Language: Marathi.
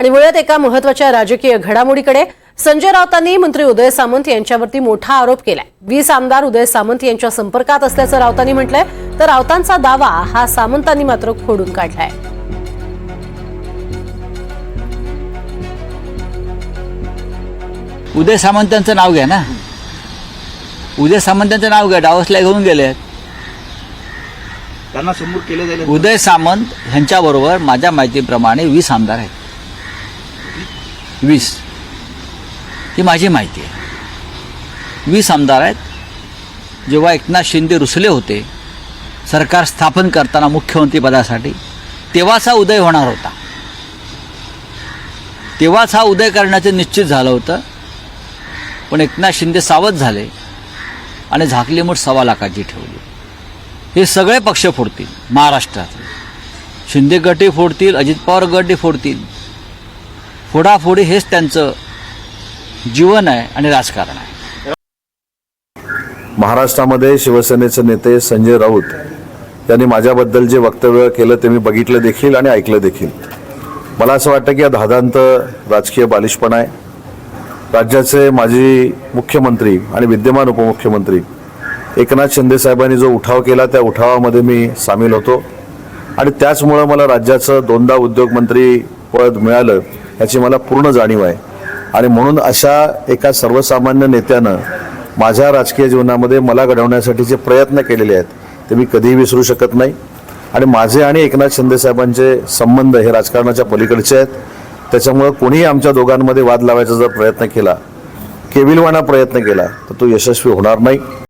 आणि वळत एका महत्त्वाच्या राजकीय घडामोडीकडे संजय राऊतांनी मंत्री उदय सामंत यांच्यावरती मोठा आरोप केलाय. वीस आमदार उदय सामंत यांच्या संपर्कात असल्याचं राऊतांनी म्हटलंय. तर राऊतांचा दावा हा सामंतांनी मात्र खोडून काढलाय. उदय सामंतांचं नाव घ्या ना. उदय सामंतांचं नाव घ्या. डावसला घेऊन गेले. त्यांना समोर केलं जाईल. उदय सामंत ह्यांच्याबरोबर माझ्या माहितीप्रमाणे वीस आमदार आहेत. वीस. ही माझी माहिती आहे. वीस आमदार आहेत. जेव्हा एकनाथ शिंदे रुसले होते सरकार स्थापन करताना मुख्यमंत्रीपदासाठी तेव्हाच हा उदय होणार होता. तेव्हाच हा उदय करण्याचं निश्चित झालं होतं. पण एकनाथ शिंदे सावध झाले आणि झाकली मूठ सव्वा लाखाची ठेवली. हे सगळे पक्ष फोडतील महाराष्ट्रात शिंदे गटही फोडतील अजित पवार गटही फोडतील. फोडाफोडी हेच त्यांचं जीवन आहे आणि राजकारण आहे. महाराष्ट्रामध्ये शिवसेनेचे नेते संजय राऊत यांनी माझ्याबद्दल जे वक्तव्य केलं ते मी बघितलं देखील आणि ऐकलं देखील. मला असं वाटतं की हा धादांत राजकीय बालिशपणा आहे. राज्याचे माजी मुख्यमंत्री आणि विद्यमान उपमुख्यमंत्री एकनाथ शिंदे साहेबांनी जो उठाव केला त्या उठावामध्ये मी सामील होतो. आणि त्याचमुळं मला राज्याचं दोनदा उद्योगमंत्री पद मिळालं. याची मला पूर्ण जाणीव आहे. आणि म्हणून अशा एका सर्वसामान्य नेत्यानं माझ्या राजकीय जीवनामध्ये मला घडवण्यासाठी जे प्रयत्न केलेले आहेत ते मी कधीही विसरू शकत नाही. आणि माझे आणि एकनाथ शिंदे साहेबांचे संबंध हे राजकारणाच्या पलीकडचे आहेत. त्याच्यामुळं कोणीही आमच्या दोघांमध्ये वाद लावायचा जर प्रयत्न केला केविलवाणा प्रयत्न केला तर तो यशस्वी होणार नाही.